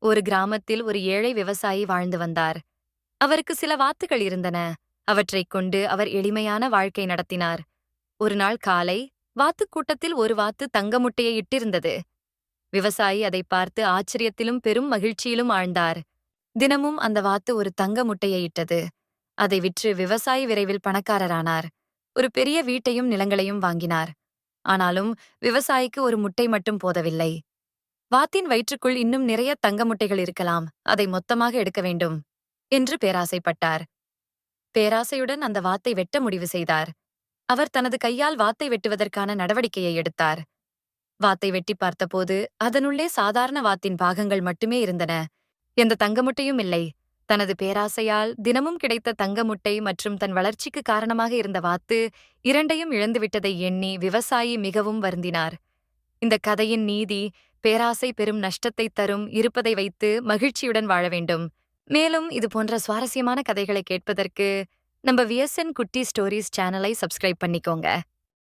ஒரு கிராமத்தில் ஒரு ஏழை விவசாயி வாழ்ந்து வந்தார். அவருக்கு சில வாத்துகள் இருந்தன. அவற்றைக் கொண்டு அவர் எளிமையான வாழ்க்கை நடத்தினார். ஒரு நாள் காலை வாத்துக் கூட்டத்தில் ஒரு வாத்து தங்க முட்டையை இட்டிருந்தது. விவசாயி அதை பார்த்து ஆச்சரியத்திலும் பெரும் மகிழ்ச்சியிலும் ஆழ்ந்தார். தினமும் அந்த வாத்து ஒரு தங்க முட்டையை இட்டது. அதை விற்று விவசாயி விரைவில் பணக்காரரானார். ஒரு பெரிய வீட்டையும் நிலங்களையும் வாங்கினார். ஆனாலும் விவசாயிக்கு ஒரு முட்டை மட்டும் போதவில்லை. வாத்தின் வயிற்றுக்குள் இன்னும் நிறைய தங்க முட்டைகள் இருக்கலாம். அதை மொத்தமாக எடுக்க வேண்டும் என்று பேராசைப்பட்டார். பேராசையுடன் அந்த வாத்தை வெட்ட முடிவு செய்தார். அவர் தனது கையால் வாத்தை வெட்டுவதற்கான நடவடிக்கையை எடுத்தார். வாத்தை வெட்டி பார்த்தபோது அதனுள்ளே சாதாரண வாத்தின் பாகங்கள் மட்டுமே இருந்தன. எந்த தங்க முட்டையும் இல்லை. தனது பேராசையால் தினமும் கிடைத்த தங்க முட்டை மற்றும் தன் வளர்ச்சிக்கு காரணமாக இருந்த வாத்து இரண்டையும் இழந்துவிட்டதை எண்ணி விவசாயி மிகவும் வருந்தினார். இந்த கதையின் நீதி பேராசை பெரும் நஷ்டத்தை தரும் இருப்பதை வைத்து மகிழ்ச்சியுடன் வாழ வேண்டும். மேலும் இது போன்ற சுவாரஸ்யமான கதைகளை கேட்பதற்கு நம்ம விஎஸ்என் குட்டி ஸ்டோரிஸ் சேனலை சப்ஸ்கிரைப் பண்ணிக்கோங்க.